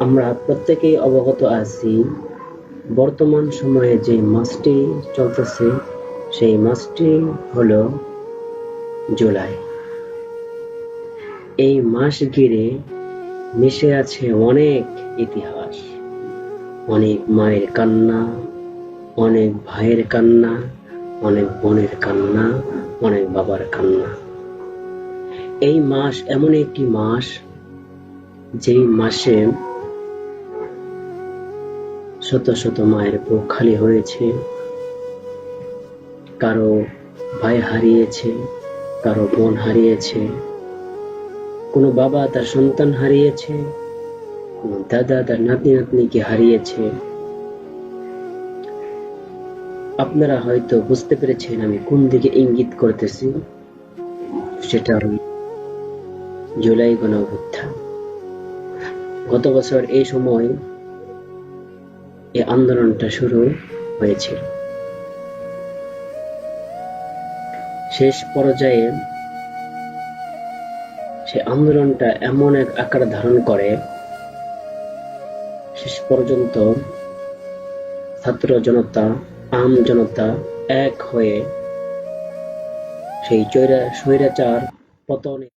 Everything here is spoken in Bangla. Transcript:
আমরা প্রত্যেকেই অবগত আছি, বর্তমান সময়ে যে মাসটি চলতেছে, সেই মাসটি হলো জুলাই। এই মাস ঘিরে মিশে আছে অনেক ইতিহাস। অনেক মায়ের কান্না, অনেক ভাইয়ের কান্না, অনেক বোনের কান্না, অনেক বাবার কান্না। এই মাস এমন একটি মাস, যেই মাসে শত শত মায়ের বুক খালি হয়েছে, কারও ভাই হারিয়েছে, কারও বোন হারিয়েছে, কোনো বাবা তার সন্তান হারিয়েছে, কোনো দাদা তার নাতি নাতনিকে হারিয়েছে। আপনারা হয়তো বুঝতে পেরেছেন আমি কোন দিকে ইঙ্গিত করতেছি, সেটা জুলাই গণ গত বছর এই সময় এই আন্দোলনটা শুরু হয়েছিল। শেষ পর্যায়ে সে আন্দোলনটা এমন এক আকার ধারণ করে, শেষ পর্যন্ত ছাত্র জনতা, আম জনতা এক হয়ে সেই চৈরা, স্বৈরাচার পতনে